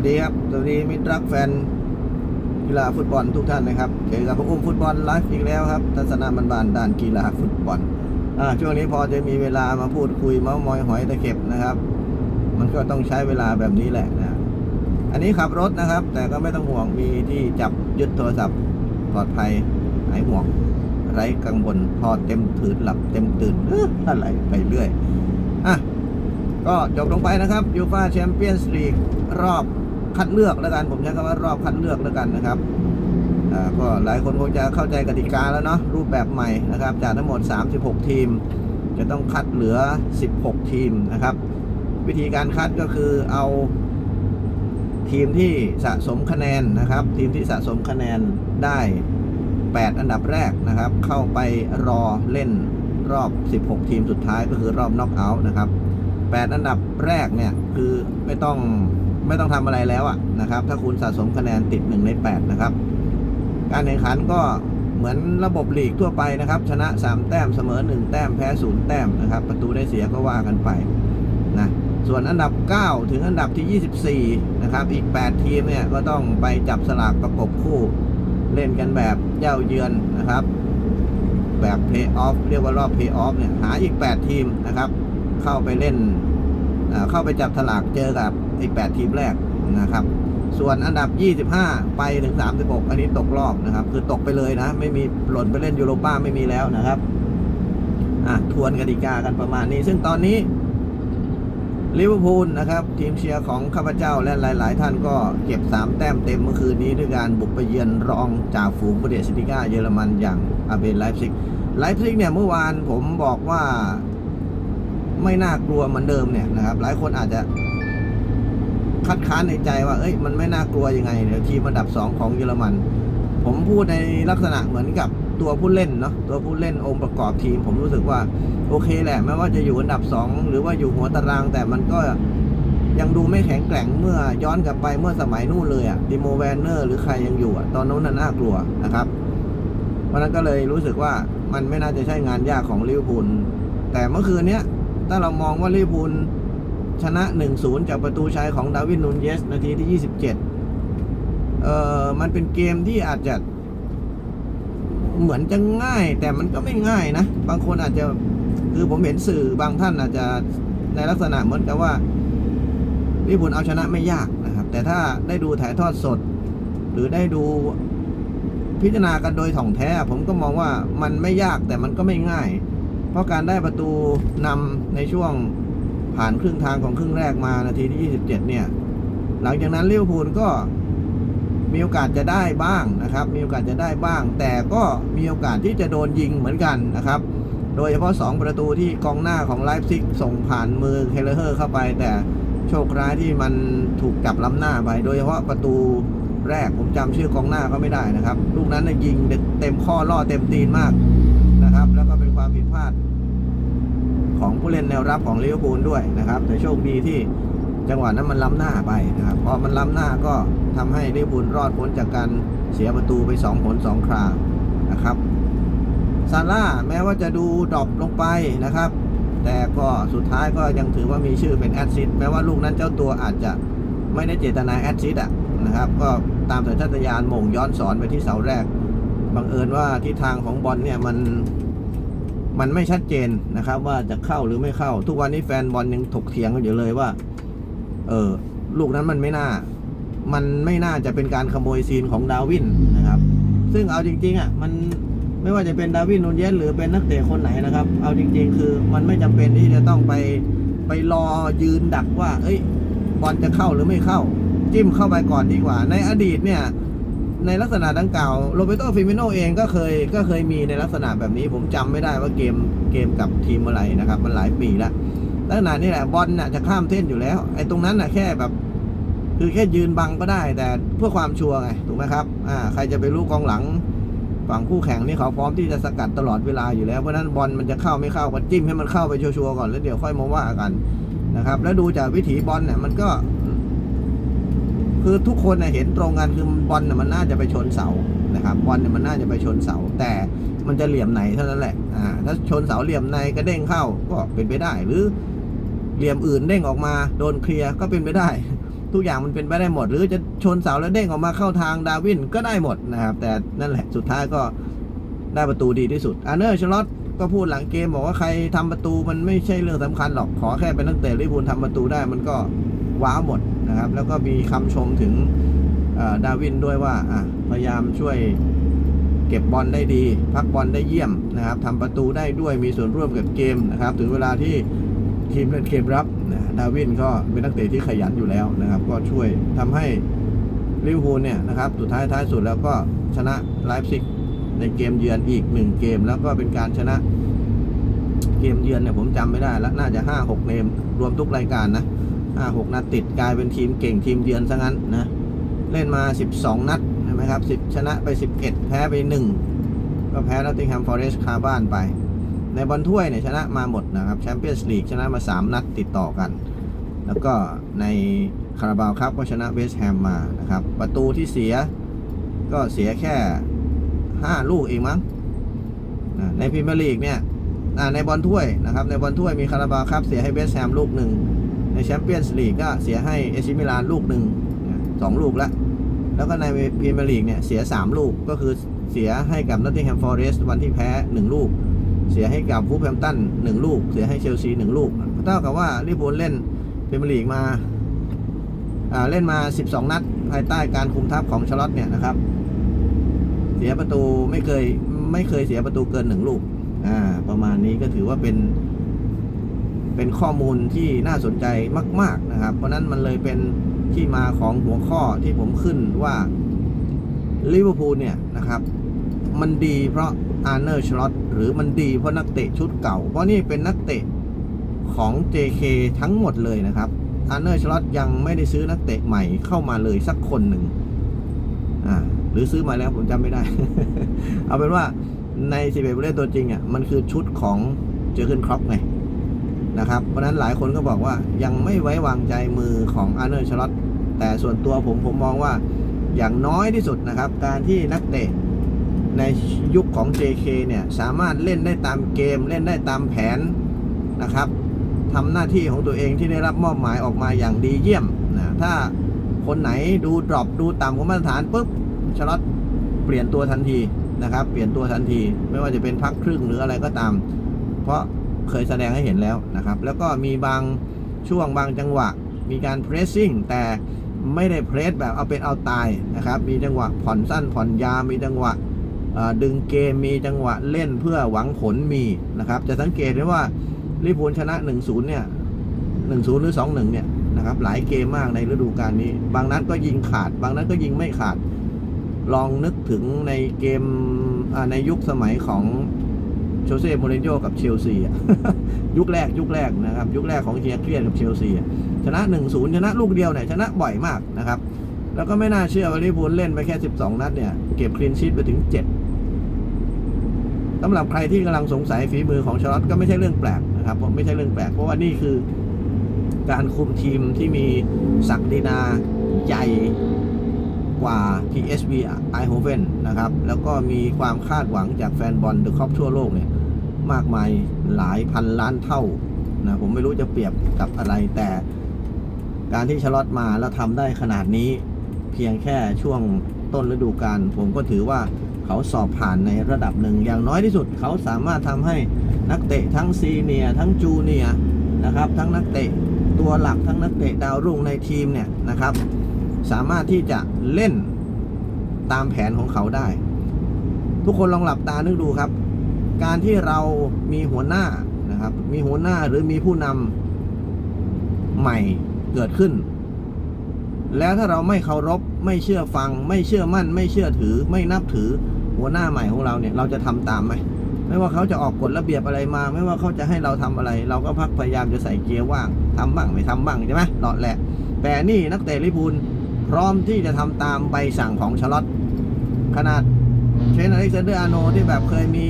วัสดีครับ สวัสดีมิตรรักแฟนกีฬาฟุตบอลทุกท่านนะครับเจอกับพระอุ้มฟุตบอลไลฟ์อีกแล้วครับทัศนะบานด้านกีฬาฟุตบอลอ่าช่วงนี้พอจะมีเวลามาพูดคุยเมาส์มอยหอยตะเข็บนะครับ มันก็ต้องใช้เวลาแบบนี้แหละนะอันนี้ขับรถนะครับ แต่ก็ไม่ต้องห่วงมีที่จับยึดโทรศัพท์ปลอดภัยหายห่วงไร้กังวลพอเต็มถืนหลับเต็มตื่นอะไรไปเรื่อยอะ ก็จบลงไปนะครับยูฟาแชมเปี้ยนส์ลีกรอบคัดเลือกแล้วกัน ผมใช้คำว่ารอบคัดเลือกแล้วกันนะครับก็หลายคนคงจะเข้าใจกติกาแล้วเนาะรูปแบบใหม่นะครับ จากทั้งหมด 36 ทีม จะต้องคัดเหลือ 16 ทีมนะครับ วิธีการคัดก็คือเอาทีมที่สะสมคะแนนนะครับ ทีมที่สะสมคะแนนได้ 8 อันดับแรกนะครับ เข้าไปรอเล่นรอบ 16 ทีมสุดท้ายก็คือรอบน็อกเอาท์นะครับ 8 อันดับแรกเนี่ยคือไม่ต้องไม่ต้องทำอะไรแล้วอะนะครับ ถ้าคุณสะสมคะแนนติด 1 ใน 8 นะครับ การแข่งขันก็เหมือนระบบลีกทั่วไปนะครับ ชนะ 3 แต้มเสมอ 1 แต้มแพ้ 0 แต้มนะครับ ประตูได้เสียก็ว่ากันไปนะส่วนอันดับ 9 ถึงอันดับที่ 24 นะครับ อีก 8 ทีมเนี่ยก็ต้องไปจับสลากประกบคู่เล่นกันแบบเย้าเยือนนะครับ แบบเพย์ออฟเรียกว่ารอบเพย์ออฟเนี่ยหาอีก 8 ทีมนะครับ เข้าไปเล่นอ่าเข้าไปจับฉลากเจอกับไอ้8ทีมแรกนะครับ ส่วนอันดับ 25 ไปถึง 36 อันนี้ตกรอบนะครับ คือตกไปเลยนะ ไม่มีหล่นไปเล่นยูโรป้าไม่มีแล้วนะครับอะทวนกติกากันประมาณนี้ ซึ่งตอนนี้ลิเวอร์พูลนะครับ ทีมเชียร์ของข้าพเจ้าและหลาย ๆ ท่านก็เก็บ 3 แต้มเต็มเมื่อคืนนี้ด้วยการบุกไปเยือนรองจากฝูงบุเดสติก้าเยอรมันอย่างอาเบนไลฟ์ซิกไลฟ์ซิกเนี่ยเมื่อวานผมบอกว่า ไม่น่ากลัวเหมือนเดิมเนี่ยนะครับ หลายคนอาจจะคัดค้านในใจว่า เอ้ย มันไม่น่ากลัวยังไงเดี๋ยวทีมอันดับสองของเยอรมัน ผมพูดในลักษณะเหมือนกับตัวผู้เล่นเนาะตัวผู้เล่นองค์ประกอบทีม ผมรู้สึกว่าโอเคแหละไม่ว่าจะอยู่อันดับสองหรือว่าอยู่หัวตาราง แต่มันก็ยังดูไม่แข็งแกร่งเมื่อย้อนกลับไปเมื่อสมัยนู่นเลยอะดิโมแวนเนอร์หรือใครยังอยู่อะตอนนั้นน่น่ากลัวนะครับเพราะนั้นก็เลยรู้สึกว่ามันไม่น่าจะใช่งานยากของลิเวอร์พูลแต่เมื่อคืนเนี้ย ถ้าเรามองว่าลิเวอร์พูลชนะ 1-0 จากประตูชัยของดาวินนูนเยส นาทีที่ 27 เอ่อ มันเป็นเกมที่อาจจะเหมือนจะง่าย แต่มันก็ไม่ง่ายนะ บางคนอาจจะคือผมเห็นสื่อบางท่านอาจจะในลักษณะเหมือนกับว่าลิเวอร์พูลเอาชนะไม่ยากนะครับ แต่ถ้าได้ดูถ่ายทอดสด หรือได้ดูพิจารณากันโดยถ่องแท้ ผมก็มองว่ามันไม่ยากแต่มันก็ไม่ง่าย เพราะการได้ประตูนำในช่วงผ่านครึ่งทางของครึ่งแรกมานาทีที่ 27 เนี่ย หลังจากนั้นลิเวอร์พูลก็มีโอกาสจะได้บ้างนะครับ มีโอกาสจะได้บ้าง แต่ก็มีโอกาสที่จะโดนยิงเหมือนกันนะครับ โดยเฉพาะ 2 ประตูที่กองหน้าของไลฟ์ซิกส่งผ่านมือเคเลเฮอร์เข้าไป แต่โชคร้ายที่มันถูกจับล้ำหน้าไป โดยเฉพาะประตูแรกผมจำชื่อกองหน้าก็ไม่ได้นะครับ ลูกนั้นยิงเต็มข้อล่อเต็มตีนมาก พลาดของผู้เล่นแนวรับของลิเวอร์พูลด้วยนะครับ แต่โชคดีที่จังหวะนั้นมันล้ำหน้าไปนะครับพอมันล้ำหน้าก็ทำให้ลิเวอร์พูลรอดพ้นจากการเสียประตูไป2ผล2ครานะครับซาร่าแม้ว่าจะดูดรอปลงไปนะครับ แต่ก็สุดท้ายก็ยังถือว่ามีชื่อเป็นแอดซิดแม้ว่าลูกนั้นเจ้าตัวอาจจะไม่ได้เจตนาแอดซิดอะนะครับ ก็ตามสัญชาตญาณมงย้อนสอนไปที่เสาแรกบังเอิญว่าทิศทางของบอลเนี่ยมัน มันไม่ชัดเจนนะครับ ว่าจะเข้าหรือไม่เข้า ทุกวันนี้แฟนบอลยังถกเถียงกันอยู่เลยว่า เออลูกนั้นมันไม่น่า มันไม่น่าจะเป็นการขโมยซีนของดาวินนะครับ ซึ่งเอาจริงๆอะมันไม่ว่าจะเป็นดาวินนูนเยสหรือเป็นนักเตะคนไหนนะครับ เอาจริง ๆ คือมันไม่จำเป็นที่จะต้องไปไปรอยืนดักว่า เอ้ยบอลจะเข้าหรือไม่เข้า จิ้มเข้าไปก่อนดีกว่า ในอดีตเนี่ย ในลักษณะดังกล่าวโรเบโตฟิมิโนเองก็เคยก็เคยมีในลักษณะแบบนี้ ผมจำไม่ได้ว่าเกมเกมกับทีมอะไรนะครับ มันหลายปีแล้วลักษณะนี้แหละบอลน่ะจะข้ามเส้นอยู่แล้ว ไอ้ตรงนั้นน่ะแค่แบบ คือแค่ยืนบังก็ได้ แต่เพื่อความชัวร์ไงถูกไหมครับอ่าใครจะไปรู้กองหลังฝั่งคู่แข่งนี่เขาพร้อมที่จะสกัดตลอดเวลาอยู่แล้วเพราะนั้นบอลมันจะเข้าไม่เข้าก็จิ้มให้มันเข้าไปชัวร์ก่อนแล้วเดี๋ยวค่อยมาว่ากันนะครับ แล้วดูจากวิถีบอลเนี่ยมันก็ คือทุกคนเห็นตรงกันคือบอลเนี่ยมันน่าจะไปชนเสานะครับบอลเนี่ยมันน่าจะไปชนเสา แต่มันจะเหลี่ยมไหนเท่านั้นแหละอ่าถ้าชนเสาเหลี่ยมในกระเด้งเข้าก็เป็นไปได้ หรือเหลี่ยมอื่นเด้งออกมาโดนเคลียร์ก็เป็นไปได้ ทุกอย่างมันเป็นไปได้หมด หรือจะชนเสาแล้วเด้งออกมาเข้าทางดาวินก็ได้หมดนะครับ แต่นั่นแหละสุดท้ายก็ได้ประตูดีที่สุดอาร์เนอร์ชลอตก็พูดหลังเกมบอกว่าใครทำประตูมันไม่ใช่เรื่องสำคัญหรอกขอแค่เป็นนักเตะลิเวอร์พูลทำประตูได้มันก็ ว้าวหมดนะครับ แล้วก็มีคำชมถึงดาวินด้วยว่าพยายามช่วยเก็บบอลได้ดี พักบอลได้เยี่ยมนะครับทำประตูได้ด้วยมีส่วนร่วมกับเกมนะครับ ถึงเวลาที่ทีมเล่นเกมรับนะดาวินก็เป็นนักเตะที่ขยันอยู่แล้วนะครับ ก็ช่วยทำให้ลิเวอร์พูลเนี่ยนะครับสุดท้ายท้ายสุดแล้วก็ชนะไลฟ์ซิกในเกมเยือนอีกหนึ่งเกม แล้วก็เป็นการชนะ เกมเยือนเนี่ยผมจำไม่ได้แล้วน่าจะห้าหกเกมรวมทุกรายการนะ ห้าหกนัดติดกลายเป็นทีมเก่งทีมเยือนซะงั้นนะ เล่นมา 12 นัดใช่ไหมครับ 10 ชนะไป 11 แพ้ไป 1 ก็แพ้นอตติงแฮมฟอร์เรสต์คาบ้านไป ในบอลถ้วยเนี่ยชนะมาหมดนะครับแชมเปี้ยนส์ลีกชนะมา 3 นัดติดต่อกัน แล้วก็ในคาราบาวครับก็ชนะเวสต์แฮมมานะครับ ประตูที่เสียก็เสียแค่ 5 ลูกเองมั้งในพรีเมียร์ลีกเนี่ยในบอลถ้วยนะครับในบอลถ้วยมีคาราบาวครับเสียให้เวสต์แฮมลูกหนึ่ง ในแชมเปี้ยนส์ลีกก็เสียให้เอซิมิลานลูกหนึ่งสองลูกแล้ว แล้วก็ในพรีเมียร์ลีกเนี่ยเสีย 3 ลูกก็คือเสียให้กับนอตติงแฮมฟอร์เรสต์วันที่แพ้ 1 ลูก เสียให้กับวูแฮมตันหนึ่งลูก เสียให้เชลซีหนึ่งลูกเท่ากับว่าลิเวอร์พูลเล่นพรีเมียร์ลีกมาเล่นมา 12 นัด ภายใต้การคุมทัพของชลอตเนี่ยนะครับ เสียประตูไม่เคยไม่เคยเสียประตูเกินหนึ่งลูกอ่าประมาณนี้ก็ถือว่าเป็น เป็นข้อมูลที่น่าสนใจมาก ๆนะครับ เพราะนั้นมันเลยเป็นที่มาของหัวข้อที่ผมขึ้นว่าลิเวอร์พูลเนี่ยนะครับ มันดีเพราะอาร์เนอร์ชลอตหรือมันดีเพราะนักเตะชุดเก่า เพราะนี่เป็นนักเตะของ JK ทั้งหมดเลยนะครับอาร์เนอร์ชลอตยังไม่ได้ซื้อนักเตะใหม่เข้ามาเลยสักคนหนึ่งอ่าหรือซื้อมาแล้วผมจำไม่ได้ เอาเป็นว่าใน11ผู้เล่นตัวจริงอะมันคือชุดของเจอร์เกนครอปไง นะครับ เพราะนั้นหลายคนก็บอกว่ายังไม่ไว้วางใจมือของอาร์เนอร์ชลอตแต่ส่วนตัวผมผมมองว่าอย่างน้อยที่สุดนะครับ การที่นักเตะในยุคของ JK เนี่ย สามารถเล่นได้ตามเกม เล่นได้ตามแผนนะครับทำหน้าที่ของตัวเองที่ได้รับมอบหมายออกมาอย่างดีเยี่ยมนะถ้าคนไหนดูดรอปดูต่ำกว่ามาตรฐานปุ๊บชลอตเปลี่ยนตัวทันทีนะครับ เปลี่ยนตัวทันที ไม่ว่าจะเป็นพักครึ่งหรืออะไรก็ตาม เพราะ เคยแสดงให้เห็นแล้วนะครับ แล้วก็มีบางช่วงบางจังหวะ มีการเพรสซิ่งแต่ไม่ได้เพรสแบบเอาเป็นเอาตายนะครับ มีจังหวะผ่อนสั้นผ่อนยาว มีจังหวะดึงเกม มีจังหวะเล่นเพื่อหวังผลมีนะครับ จะสังเกตได้ว่าลิพูลชนะ 1-0 เนี่ย 1-0 หรือ 2-1 เนี่ยนะครับ หลายเกมมากในฤดูกาลนี้ บางนัดก็ยิงขาด บางนัดก็ยิงไม่ขาด ลองนึกถึงในเกมในยุคสมัยของ โชเซ่โมเรนโญ่กับเชลซีอะยุคแรกยุคแรกนะครับ ยุคแรกของเฮียเครียดกับเชลซีอะชนะ 1-0 ชนะลูกเดียวเนี่ยชนะบ่อยมากนะครับ แล้วก็ไม่น่าเชื่อว่าลิเวอร์พูลเล่นไปแค่ 12 นัดเนี่ยเก็บคลีนชีตไปถึง 7สำหรับใครที่กำลังสงสัยฝีมือของชาร์ลอตก็ไม่ใช่เรื่องแปลกนะครับผมไม่ใช่เรื่องแปลกเพราะว่านี่คือการคุมทีมที่มีศักดินาใหญ่กว่า PSV Eindhoven นะครับ แล้วก็มีความคาดหวังจากแฟนบอลเดอะคอปทั่วโลกเนี่ย มากมายหลายพันล้านเท่านะผมไม่รู้จะเปรียบกับอะไรแต่การที่ชลอตมาแล้วทำได้ขนาดนี้ เพียงแค่ช่วงต้นฤดูกาลผมก็ถือว่าเขาสอบผ่านในระดับหนึ่ง อย่างน้อยที่สุดเขาสามารถทำให้นักเตะทั้งซีเนียทั้งจูเนียนะครับ ทั้งนักเตะตัวหลักทั้งนักเตะดาวรุ่งในทีมเนี่ยนะครับ สามารถที่จะเล่นตามแผนของเขาได้ ทุกคนลองหลับตานึกดูครับ การที่เรามีหัวหน้านะครับ มีหัวหน้าหรือมีผู้นำใหม่เกิดขึ้น แล้วถ้าเราไม่เคารพไม่เชื่อฟัง ไม่เชื่อมั่น ไม่เชื่อถือ ไม่นับถือหัวหน้าใหม่ของเราเนี่ย เราจะทำตามไหมไม่ว่าเขาจะออกกฎระเบียบอะไรมา ไม่ว่าเขาจะให้เราทำอะไร เราก็พักพยายามจะใส่เกียร์ว่างทำบ้างไม่ทำบ้างใช่ไหมหลอดแหละ แต่นี่นักเตะลิพูลพร้อมที่จะทำตามใบสั่งของชลอตขนาดเชนอเล็กซานเดอร์อาโนที่แบบเคยมี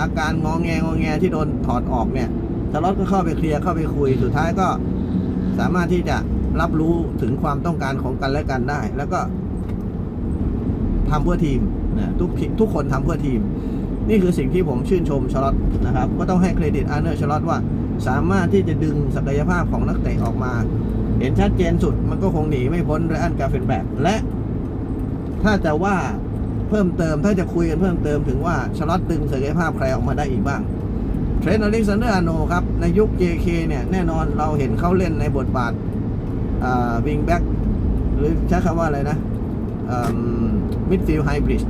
อาการงองแงงอแงที่โดนถอดออกเนี่ยชาร์ลอตก็เข้าไปเคลียร์เข้าไปคุยสุดท้ายก็สามารถที่จะรับรู้ถึงความต้องการของกันและกันได้ แล้วก็ทำเพื่อทีมนะทุกทุกคนทำเพื่อทีม นี่คือสิ่งที่ผมชื่นชมชาร์ลอตนะครับ ก็ต้องให้เครดิตอาร์เนอร์ชาร์ลอตว่า สามารถที่จะดึงศักยภาพของนักเตะออกมา เห็นชัดเจนสุดมันก็คงหนีไม่พ้นไรอันกาเฟนแบกและถ้าจะว่า เพิ่มเติม ถ้าจะคุยกันเพิ่มเติมถึงว่าชลอตดึงศักยภาพใครออกมาได้อีกบ้างเทรนต์อเล็กซานเดอร์อาโนครับ ในยุค JK เนี่ย แน่นอนเราเห็นเขาเล่นในบทบาทวิงแบ็กหรือใช้คำว่าอะไรนะมิดฟิลด์ไฮบริด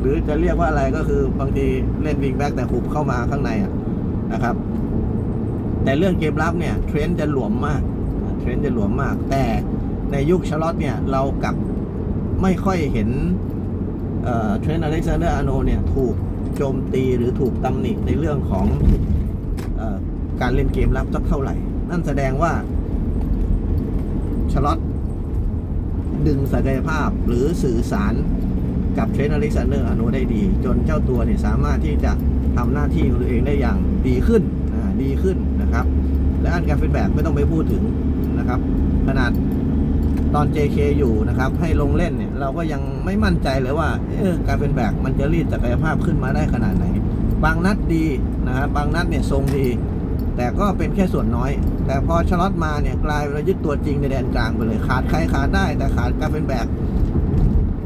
หรือจะเรียกว่าอะไรก็คือบางทีเล่นวิงแบ็กแต่หุบเข้ามาข้างในะนะครับ แต่เรื่องเกมรับเนี่ยเทรนด์จะหลวมมากเทรนด์จะหลวมมาก แต่ในยุคชาร์ลอตเนี่ยเรากับไม่ค่อยเห็น เทรนด์อเล็กซานเดอร์อาโนเนี่ยถูกโจมตีหรือถูกตำหนิในเรื่องของออการเล่นเกมรับสักเท่าไหร่ นั่นแสดงว่าชาร์ลอตดึงศักยภาพหรือสื่อสารกับเทรนด์อเล็กซานเดอร์อาโนได้ดี จนเจ้าตัวเนี่ยสามารถที่จะทำหน้าที่ของตัวเองได้อย่างดีขึ้นดีขึ้นนะครับ และอันการเป็นแบบไม่ต้องไปพูดถึงนะครับ ขนาด ตอน JK อยู่นะครับ ให้ลงเล่นเนี่ย เราก็ยังไม่มั่นใจเลยว่าการเป็นแบบมันจะรีดศักยภาพขึ้นมาได้ขนาดไหน บางนัดดีนะครับบางนัดเนี่ยทรงดี แต่ก็เป็นแค่ส่วนน้อย แต่พอชลอตมาเนี่ยกลายเป็นยึดตัวจริงในแดนกลางไปเลย ขาดใครขาดได้ แต่ขาดการเป็นแบบ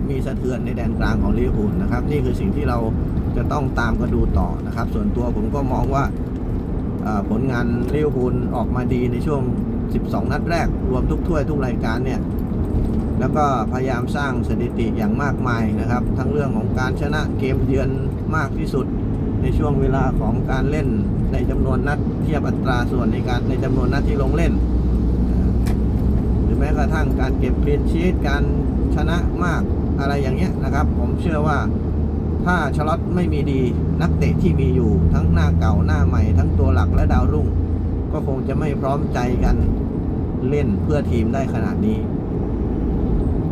มีสะเทือนในแดนกลางของลิเวอร์พูลนะครับ นี่คือสิ่งที่เราจะต้องตามกันดูต่อนะครับ ส่วนตัวผมก็มองว่าอ่าผลงานลิเวอร์พูลออกมาดีในช่วง 12 นัดแรก รวมทุกถ้วยทุกรายการเนี่ย แล้วก็พยายามสร้างสถิติอย่างมากมายนะครับ ทั้งเรื่องของการชนะเกมเยือนมากที่สุด ในช่วงเวลาของการเล่นในจำนวนนัดเทียบอัตราส่วนในการในจำนวนนัดที่ลงเล่น หรือแม้กระทั่งการเก็บเลียนชีตการชนะมากอะไรอย่างเงี้ยนะครับ ผมเชื่อว่าถ้าชลอตไม่มีดีนักเตะที่มีอยู่ทั้งหน้าเก่าหน้าใหม่ทั้งตัวหลักและดาวรุ่ง ก็คงจะไม่พร้อมใจกันเล่นเพื่อทีมได้ขนาดนี้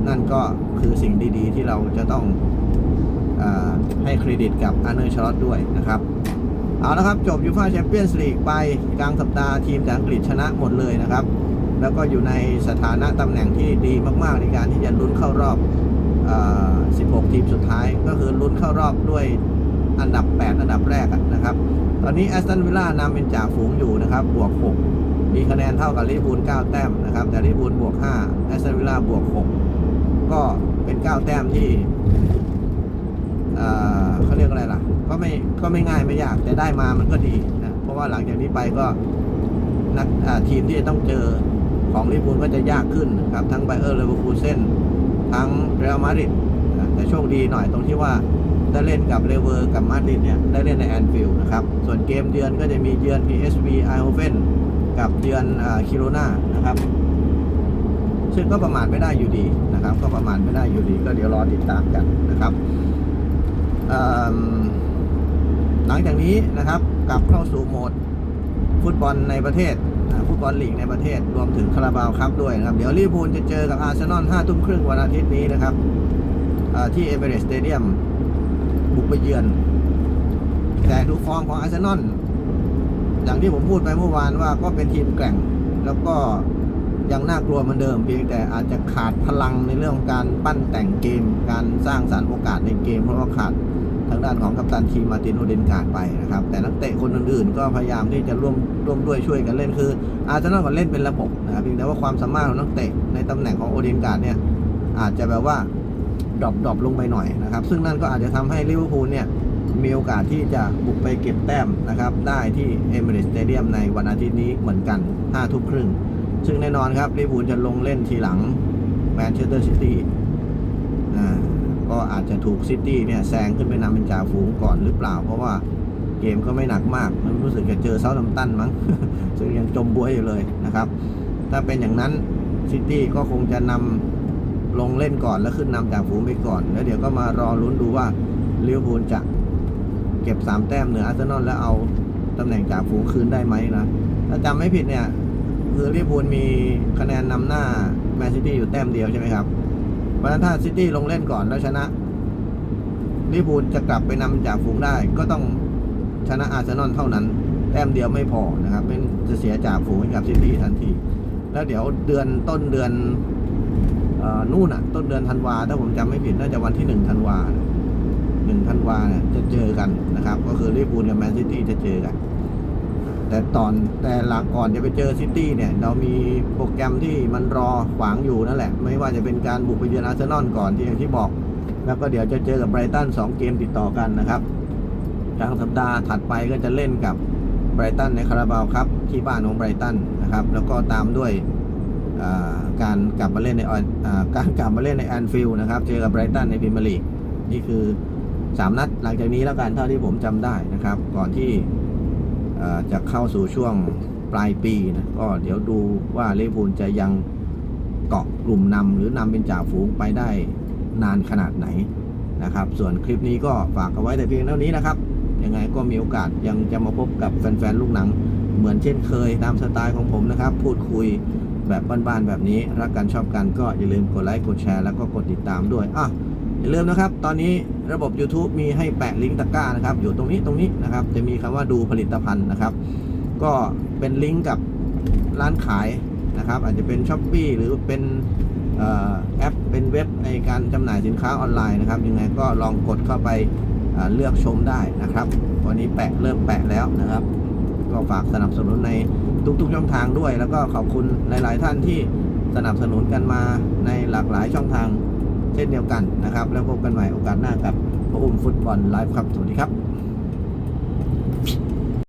นั่นก็คือสิ่งดีๆ ที่เราจะต้องอให้เครดิตกับอาร์เนอร์ชอตด้วยนะครับ เอาละครับจบยูฟ่าแชมเปี้ยนส์ลีกไปกลางสัปดาห์ทีมจากอังกฤษชนะหมดเลยนะครับ แล้วก็อยู่ในสถานะตำแหน่งที่ดีมากๆ ในการที่จะลุ้นเข้ารอบอ16 ทีมสุดท้าย ก็คือลุ้นเข้ารอบด้วยอันดับ 8 อันดับแรกนะครับ ตอนนี้แอสตันวิลล่านำเป็นจ่าฝูงอยู่นะครับ บวก 6 มีคะแนนเท่ากับลิเวอร์พูล9แต้มนะครับ แต่ลิเวอร์พูลบวก5แอสตันวิลล่าบวก 6 ก็เป็น 9 แต้มที่เอ่อเขาเรียกอะไรล่ะ ก็ไม่ก็ไม่ง่ายไม่ยากแต่ได้มามันก็ดีนะเพราะว่าหลังจากนี้ไปก็นักทีมที่จะต้องเจอของลิเวอร์พูลก็จะยากขึ้นครับทั้งไบเออร์เลเวอร์พูลเซนทั้งเรอัลมาดริดแต่โชคดีหน่อยตรงที่ว่า ได้เล่นกับเลเวอร์กับมาดริดเนี่ยได้เล่นในแอนฟิลด์นะครับ ส่วนเกมเยือนก็จะมีเยือน PSV i h o f e n กับเยือนคิโรนานะครับ ซึ่งก็ประมาทไม่ได้อยู่ดีนะครับ ก็ประมาทไม่ได้อยู่ดี ก็เดี๋ยวรอติดตามกันนะครับหลังจากนี้นะครับกลับเข้าสู่โหมดฟุตบอลในประเทศฟุตบอลลีกในประเทศรวมถึงคาราบาวครับด้วยนะครับ เดี๋ยวลิเวอร์พูลจะเจอกับอาร์เซนอลห้าทุ่มครึ่งวันอาทิตย์นี้นะครับที่เอเบเรสต์สเตเดียม บุกไปเยือน แต่ดูฟอร์มของอาร์เซนอลอย่างที่ผมพูดไปเมื่อวานว่าก็เป็นทีมแกร่ง แล้วก็ยังน่ากลัวเหมือนเดิมเพียงแต่อาจจะขาดพลังในเรื่องของการปั้นแต่งเกม การสร้างสรรค์โอกาสในเกม เพราะว่าขาดทางด้านของกัปตันทีมมาร์ตินโอเดนการ์ดไปนะครับ แต่นักเตะคนอื่นๆ ก็พยายามที่จะร่วมร่วมด้วยช่วยกันเล่นคือ อาร์เซนอลก็เล่นเป็นระบบนะครับเพียงแต่ว่าความสามารถของนักเตะในตำแหน่งของโอเดนการ์ดเนี่ยอาจจะแบบว่า ดรอปดรอปลงไปหน่อยนะครับ ซึ่งนั่นก็อาจจะทำให้ลิเวอร์พูลเนี่ยมีโอกาสที่จะบุกไปเก็บแต้มนะครับ ได้ที่เอเม r a ส e สเตเดียมในวันอาทิตย์นี้เหมือนกัน5ทุ่มครึ่ง ซึ่งแน่นอนครับลิเวอร์พูลจะลงเล่นทีหลังแมนเชสเตอร์ซิตี้ก็อาจจะถูกซิตี้เนี่ยแซงขึ้นไปนำเป็นจ่าฝูงก่อนหรือเปล่า เพราะว่าเกมก็ไม่หนักมากมันรู้สึกจะเจอเซาท์ดัมตันมั้งซึ่งยังจมบวยอยู่เลยนะครับ ถ้าเป็นอย่างนั้นซิตี้ก็คงจะนำ ลงเล่นก่อนแล้วขึ้นนำจากฝูงไปก่อน แล้วเดี๋ยวก็มารอลุ้นดูว่าลิเวอร์พูลจะเก็บ 3 แต้มเหนืออาร์เซนอลแล้วเอาตำแหน่งจ่าฝูงคืนได้ไหมนะ ถ้าจำไม่ผิดเนี่ย คือลิเวอร์พูลมีคะแนนนำหน้าแมนซิตี้อยู่แต้มเดียวใช่ไหมครับเพราะฉะนั้นถ้าซิตี้ลงเล่นก่อนแล้วชนะลิเวอร์พูลจะกลับไปนำจ่าฝูงได้ก็ต้องชนะอาร์เซนอลเท่านั้น แต้มเดียวไม่พอนะครับเป็นจะเสียจ่าฝูงให้กับซิตี้ทันที แล้วเดี๋ยวเดือนต้นเดือน นู่นอะ ต้นเดือนธันวาถ้าผมจำไม่ผิดน่าจะวันที่หนึ่งธันวาหนึ่งธันวาเนี่ยจะเจอกันนะครับ ก็คือลิเวอร์พูลกับแมนซิตี้จะเจอกัน แต่ตอนแต่หลังก่อนจะไปเจอซิตี้เนี่ย เรามีโปรแกรมที่มันรอขวางอยู่นั่นแหละ ไม่ว่าจะเป็นการบุกไปเยือนอาร์เซนอลก่อนที่อย่างที่บอก แล้วก็เดี๋ยวจะเจอกับไบรตัน2เกมติดต่อกันนะครับกลางสัปดาห์ถัดไปก็จะเล่นกับไบรตันในคาราบาวครับที่บ้านของไบรตันนะครับ แล้วก็ตามด้วย การกลับมาเล่นในการกลับมาเล่นในแอนฟิลด์นะครับ เจอกับไบรตันในพรีเมียร์ลีกนี่คือ 3 นัดหลังจากนี้แล้วกันเท่าที่ผมจำได้นะครับ ก่อนที่จะเข้าสู่ช่วงปลายปีนะก็เดี๋ยวดูว่าลิเวอร์พูลจะยังเกาะกลุ่มนำหรือนำเป็นจ่าฝูงไปได้นานขนาดไหนนะครับ ส่วนคลิปนี้ก็ฝากเอาไว้แต่เพียงเท่านี้นะครับยังไงก็มีโอกาสยังจะมาพบกับแฟนๆลูกหนัง เหมือนเช่นเคยตามสไตล์ของผมนะครับ พูดคุย แบบบ้านๆแบบนี้ รักกันชอบกันก็อย่าลืมกดไลค์กดแชร์แล้วก็กดติดตามด้วยอะอย่าลืมนะครับ ตอนนี้ระบบ YouTube มีให้แปะลิงก์ตะกร้านะครับ อยู่ตรงนี้ตรงนี้นะครับ จะมีคำว่าดูผลิตภัณฑ์นะครับ ก็เป็นลิงก์กับร้านขายนะครับ อาจจะเป็น s h อ p e e หรือเป็นออแอปเป็นเว็บในการจำหน่ายสินค้าออนไลน์นะครับยังไงก็ลองกดเข้าไปเลือกชมได้นะครับ วันนี้แปะเริ่มแปะแล้วนะครับ ก็ฝากสนับสนุนใน ทุกๆช่องทางด้วย แล้วก็ขอบคุณหลาย ๆ ท่านที่สนับสนุนกันมาในหลากหลายช่องทางเช่นเดียวกันนะครับ แล้วพบกันใหม่โอกาสหน้ากับพระอุ้มฟุตบอลไลฟ์ครับ สวัสดีครับ